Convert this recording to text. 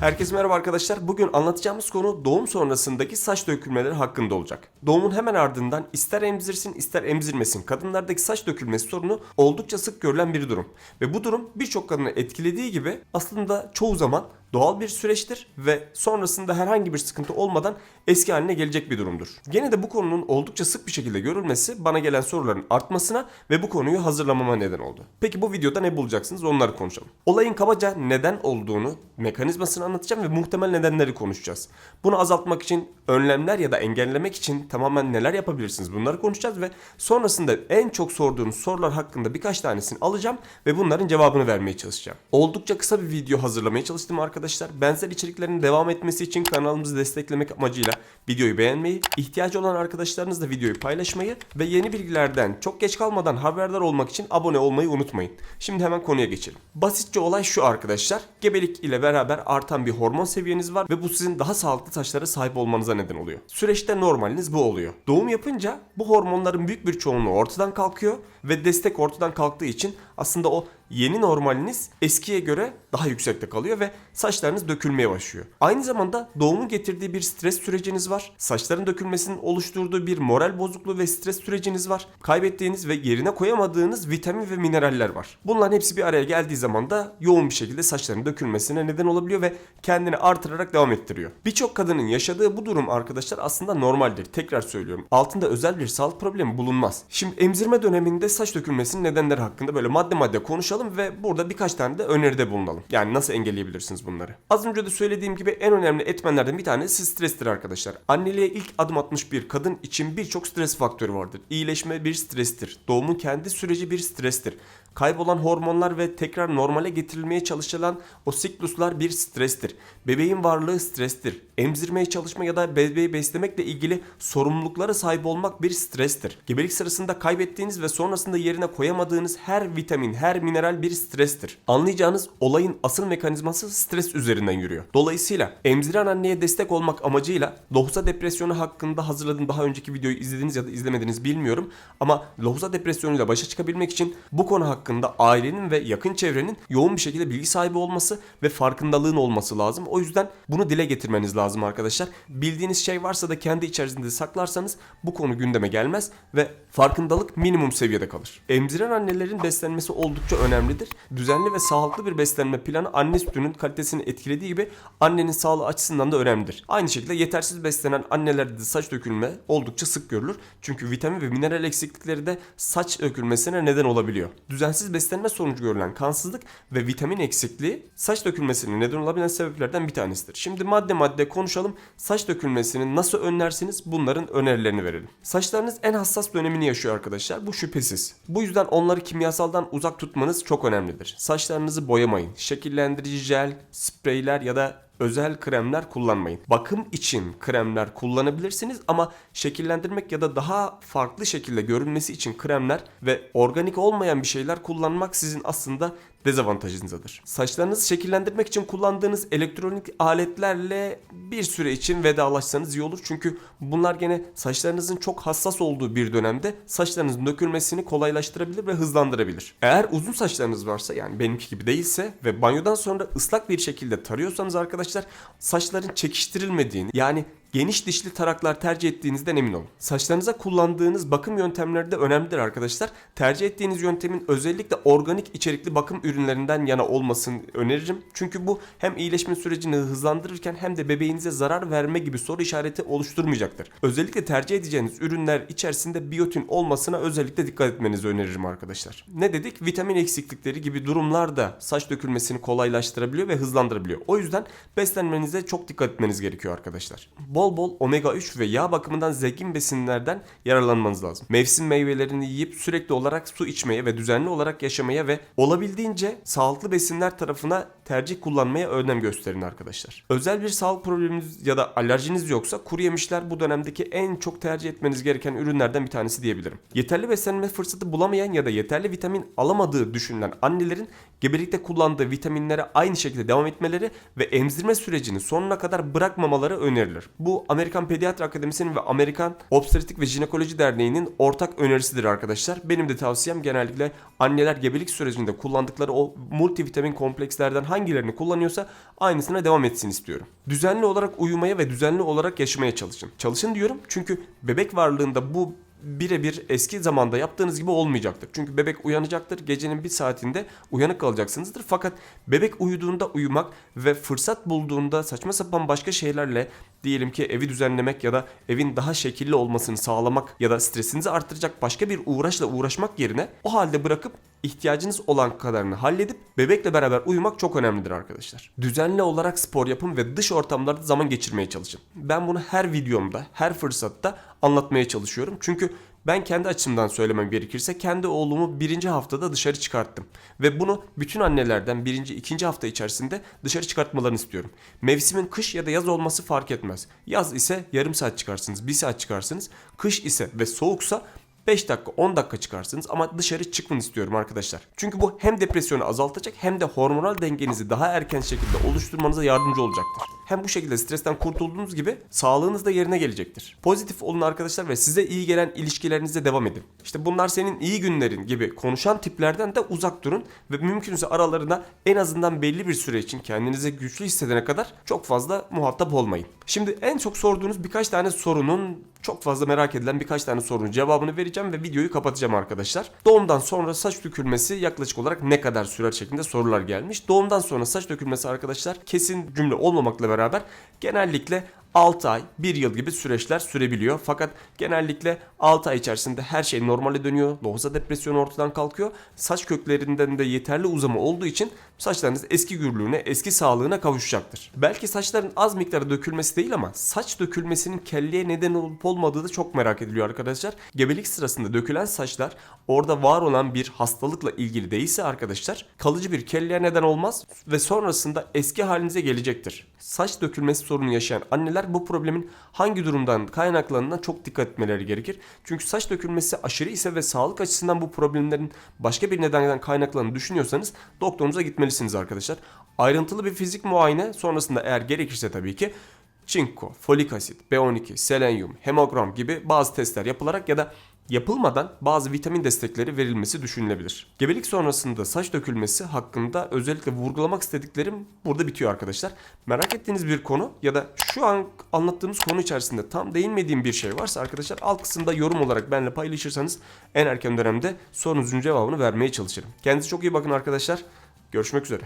Herkese merhaba arkadaşlar. Bugün anlatacağımız konu doğum sonrasındaki saç dökülmeleri hakkında olacak. Doğumun hemen ardından ister emzirsin ister emzirmesin kadınlardaki saç dökülmesi sorunu oldukça sık görülen bir durum. Ve bu durum birçok kadını etkilediği gibi aslında çoğu zaman doğal bir süreçtir ve sonrasında herhangi bir sıkıntı olmadan eski haline gelecek bir durumdur. Gene de bu konunun oldukça sık bir şekilde görülmesi bana gelen soruların artmasına ve bu konuyu hazırlamama neden oldu. Peki bu videoda ne bulacaksınız onları konuşalım. Olayın kabaca neden olduğunu, mekanizmasını anlatacağım ve muhtemel nedenleri konuşacağız. Bunu azaltmak için önlemler ya da engellemek için tamamen neler yapabilirsiniz bunları konuşacağız ve sonrasında en çok sorduğunuz sorular hakkında birkaç tanesini alacağım ve bunların cevabını vermeye çalışacağım. Oldukça kısa bir video hazırlamaya çalıştım arkadaşlar. Benzer içeriklerin devam etmesi için kanalımızı desteklemek amacıyla videoyu beğenmeyi, ihtiyacı olan arkadaşlarınızla videoyu paylaşmayı ve yeni bilgilerden çok geç kalmadan haberdar olmak için abone olmayı unutmayın. Şimdi hemen konuya geçelim. Basitçe olay şu arkadaşlar. Gebelik ile beraber artan bir hormon seviyeniz var ve bu sizin daha sağlıklı saçlara sahip olmanıza neden oluyor. Süreçte normaliniz bu oluyor. Doğum yapınca bu hormonların büyük bir çoğunluğu ortadan kalkıyor ve destek ortadan kalktığı için aslında o yeni normaliniz eskiye göre daha yüksekte kalıyor ve saçlarınız dökülmeye başlıyor. Aynı zamanda doğumun getirdiği bir stres süreciniz var. Saçların dökülmesinin oluşturduğu bir moral bozukluğu ve stres süreciniz var. Kaybettiğiniz ve yerine koyamadığınız vitamin ve mineraller var. Bunların hepsi bir araya geldiği zaman da yoğun bir şekilde saçların dökülmesine neden olabiliyor ve kendini artırarak devam ettiriyor. Birçok kadının yaşadığı bu durum arkadaşlar aslında normaldir. Tekrar söylüyorum. Altında özel bir sağlık problemi bulunmaz. Şimdi emzirme döneminde saç dökülmesinin nedenleri hakkında böyle madde madde konuşalım ve burada birkaç tane de öneride bulunalım. Yani nasıl engelleyebilirsiniz bunları? Az önce de söylediğim gibi en önemli etmenlerden bir tanesi strestir arkadaşlar. Anneliğe ilk adım atmış bir kadın için birçok stres faktörü vardır. İyileşme bir strestir. Doğumun kendi süreci bir strestir. Kaybolan hormonlar ve tekrar normale getirilmeye çalışılan o sikluslar bir strestir. Bebeğin varlığı strestir. Emzirmeye çalışma ya da bebeği beslemekle ilgili sorumluluklara sahip olmak bir strestir. Gebelik sırasında kaybettiğiniz ve sonrasında yerine koyamadığınız her vitamin, her mineral bir strestir. Anlayacağınız olayın asıl mekanizması stres üzerinden yürüyor. Dolayısıyla emziren anneye destek olmak amacıyla lohusa depresyonu hakkında hazırladığım daha önceki videoyu izlediniz ya da izlemediniz bilmiyorum. Ama lohusa depresyonuyla başa çıkabilmek için bu konu hakkında ailenin ve yakın çevrenin yoğun bir şekilde bilgi sahibi olması ve farkındalığın olması lazım. O yüzden bunu dile getirmeniz lazım arkadaşlar. Bildiğiniz şey varsa da kendi içerisinde saklarsanız bu konu gündeme gelmez ve farkındalık minimum seviyede kalır. Emziren annelerin beslenmesi oldukça önemlidir. Düzenli ve sağlıklı bir beslenme planı anne sütünün kalitesini etkilediği gibi annenin sağlığı açısından da önemlidir. Aynı şekilde yetersiz beslenen annelerde de saç dökülme oldukça sık görülür. Çünkü vitamin ve mineral eksiklikleri de saç dökülmesine neden olabiliyor. Düzensiz beslenme sonucu görülen kansızlık ve vitamin eksikliği saç dökülmesine neden olabilen sebeplerden bir tanesidir. Şimdi madde madde konuşalım. Saç dökülmesini nasıl önlersiniz? Bunların önerilerini verelim. Saçlarınız en hassas dönemini yaşıyor arkadaşlar. Bu şüphesiz. Bu yüzden onları kimyasaldan uzak tutmanız çok önemlidir. Saçlarınızı boyamayın. Şekillendirici jel, spreyler ya da özel kremler kullanmayın. Bakım için kremler kullanabilirsiniz ama şekillendirmek ya da daha farklı şekilde görünmesi için kremler ve organik olmayan bir şeyler kullanmak sizin aslında dezavantajınızadır. Saçlarınızı şekillendirmek için kullandığınız elektronik aletlerle bir süre için vedalaşsanız iyi olur. Çünkü bunlar gene saçlarınızın çok hassas olduğu bir dönemde saçlarınızın dökülmesini kolaylaştırabilir ve hızlandırabilir. Eğer uzun saçlarınız varsa yani benimki gibi değilse ve banyodan sonra ıslak bir şekilde tarıyorsanız arkadaşlar saçların çekiştirilmediğini yani geniş dişli taraklar tercih ettiğinizden emin olun. Saçlarınıza kullandığınız bakım yöntemleri de önemlidir arkadaşlar. Tercih ettiğiniz yöntemin özellikle organik içerikli bakım ürünlerinden yana olmasını öneririm. Çünkü bu hem iyileşme sürecini hızlandırırken hem de bebeğinize zarar verme gibi soru işareti oluşturmayacaktır. Özellikle tercih edeceğiniz ürünler içerisinde biyotin olmasına özellikle dikkat etmenizi öneririm arkadaşlar. Ne dedik? Vitamin eksiklikleri gibi durumlar da saç dökülmesini kolaylaştırabiliyor ve hızlandırabiliyor. O yüzden beslenmenize çok dikkat etmeniz gerekiyor arkadaşlar bol bol omega 3 ve yağ bakımından zengin besinlerden yararlanmanız lazım. Mevsim meyvelerini yiyip sürekli olarak su içmeye ve düzenli olarak yaşamaya ve olabildiğince sağlıklı besinler tarafına tercih kullanmaya önem gösterin arkadaşlar. Özel bir sağlık probleminiz ya da alerjiniz yoksa kuru yemişler bu dönemdeki en çok tercih etmeniz gereken ürünlerden bir tanesi diyebilirim. Yeterli beslenme fırsatı bulamayan ya da yeterli vitamin alamadığı düşünülen annelerin gebelikte kullandığı vitaminlere aynı şekilde devam etmeleri ve emzirme sürecini sonuna kadar bırakmamaları önerilir. Bu Amerikan Pediatri Akademisi'nin ve Amerikan Obstetrik ve Jinekoloji Derneği'nin ortak önerisidir arkadaşlar. Benim de tavsiyem genellikle anneler gebelik sürecinde kullandıkları o multivitamin komplekslerden hangilerini kullanıyorsa aynısına devam etsin istiyorum. Düzenli olarak uyumaya ve düzenli olarak yaşamaya çalışın. Çalışın diyorum çünkü bebek varlığında bu birebir eski zamanda yaptığınız gibi olmayacaktır. Çünkü bebek uyanacaktır. Gecenin bir saatinde uyanık kalacaksınızdır. Fakat bebek uyuduğunda uyumak ve fırsat bulduğunda saçma sapan başka şeylerle diyelim ki evi düzenlemek ya da evin daha şekilli olmasını sağlamak ya da stresinizi arttıracak başka bir uğraşla uğraşmak yerine o halde bırakıp ihtiyacınız olan kadarını halledip bebekle beraber uyumak çok önemlidir arkadaşlar. Düzenli olarak spor yapın ve dış ortamlarda zaman geçirmeye çalışın. Ben bunu her videomda, her fırsatta anlatmaya çalışıyorum. Çünkü ben kendi açımdan söylemem gerekirse kendi oğlumu birinci haftada dışarı çıkarttım. Ve bunu bütün annelerden birinci, ikinci hafta içerisinde dışarı çıkartmalarını istiyorum. Mevsimin kış ya da yaz olması fark etmez. Yaz ise yarım saat çıkarsınız, bir saat çıkarsınız. Kış ise ve soğuksa 5 dakika 10 dakika çıkarsınız ama dışarı çıkın istiyorum arkadaşlar. Çünkü bu hem depresyonu azaltacak hem de hormonal dengenizi daha erken şekilde oluşturmanıza yardımcı olacaktır. Hem bu şekilde stresten kurtulduğunuz gibi sağlığınız da yerine gelecektir. Pozitif olun arkadaşlar ve size iyi gelen ilişkilerinizde devam edin. İşte bunlar senin iyi günlerin gibi konuşan tiplerden de uzak durun ve mümkünse aralarında en azından belli bir süre için kendinizi güçlü hissedene kadar çok fazla muhatap olmayın. Şimdi en çok sorduğunuz birkaç tane sorunun çok fazla merak edilen birkaç tane sorunun cevabını vereceğim ve videoyu kapatacağım arkadaşlar. Doğumdan sonra saç dökülmesi yaklaşık olarak ne kadar sürer şeklinde sorular gelmiş. Doğumdan sonra saç dökülmesi arkadaşlar kesin cümle olmamakla beraber genellikle 6 ay, 1 yıl gibi süreçler sürebiliyor. Fakat genellikle 6 ay içerisinde her şey normale dönüyor. Lohusa depresyonu ortadan kalkıyor. Saç köklerinden de yeterli uzama olduğu için saçlarınız eski gürlüğüne, eski sağlığına kavuşacaktır. Belki saçların az miktarda dökülmesi değil ama saç dökülmesinin kelleye neden olup olmadığı da çok merak ediliyor arkadaşlar. Gebelik sırasında dökülen saçlar orada var olan bir hastalıkla ilgili değilse arkadaşlar kalıcı bir kelleye neden olmaz ve sonrasında eski halinize gelecektir. Saç dökülmesi sorunu yaşayan anneler bu problemin hangi durumdan kaynaklandığına çok dikkat etmeleri gerekir. Çünkü saç dökülmesi aşırı ise ve sağlık açısından bu problemlerin başka bir nedenden kaynaklandığını düşünüyorsanız doktorunuza gitmelisiniz arkadaşlar. Ayrıntılı bir fizik muayene sonrasında eğer gerekirse tabii ki çinko, folik asit, B12, selenyum, hemogram gibi bazı testler yapılarak ya da yapılmadan bazı vitamin destekleri verilmesi düşünülebilir. Gebelik sonrasında saç dökülmesi hakkında özellikle vurgulamak istediklerim burada bitiyor arkadaşlar. Merak ettiğiniz bir konu ya da şu an anlattığımız konu içerisinde tam değinmediğim bir şey varsa arkadaşlar alt kısımda yorum olarak benimle paylaşırsanız en erken dönemde sorunuzun cevabını vermeye çalışırım. Kendinize çok iyi bakın arkadaşlar. Görüşmek üzere.